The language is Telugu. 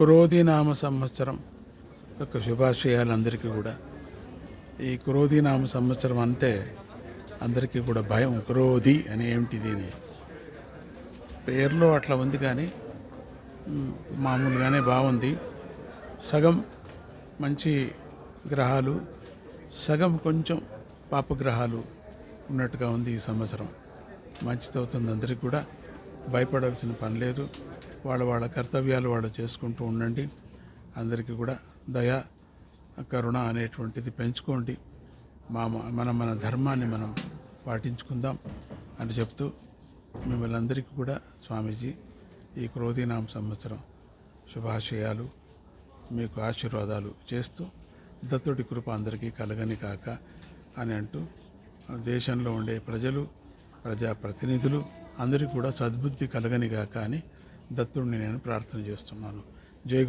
క్రోధినామ సంవత్సరం యొక్క శుభాశయాలు అందరికీ కూడా. ఈ క్రోధినామ సంవత్సరం అంతే అందరికీ కూడా భయం క్రోధి అని ఏమిటిది అని పేర్లో అట్లా ఉంది కానీ మామూలుగానే బాగుంది. సగం మంచి గ్రహాలు సగం కొంచెం పాపగ్రహాలు ఉన్నట్టుగా ఉంది ఈ సంవత్సరం. మంచిది అవుతుంది అందరికీ కూడా. భయపడాల్సిన పని లేదు. వాళ్ళ వాళ్ళ కర్తవ్యాలు వాళ్ళు చేసుకుంటూ ఉండండి. అందరికీ కూడా దయ కరుణ అనేటువంటిది పెంచుకోండి. మా మన మన ధర్మాన్ని మనం పాటించుకుందాం అని చెప్తూ మిమ్మల్ని అందరికీ కూడా స్వామీజీ ఈ క్రోధీనామ సంవత్సరం శుభాశయాలు మీకు ఆశీర్వాదాలు చేస్తూ దత్తుడి కృప అందరికీ కలగని కాక అని అంటూ దేశంలో ఉండే ప్రజలు ప్రజాప్రతినిధులు అందరికీ కూడా సద్బుద్ధి కలగనిగా కానీ దత్తుడిని నేను ప్రార్థన చేస్తున్నాను. జై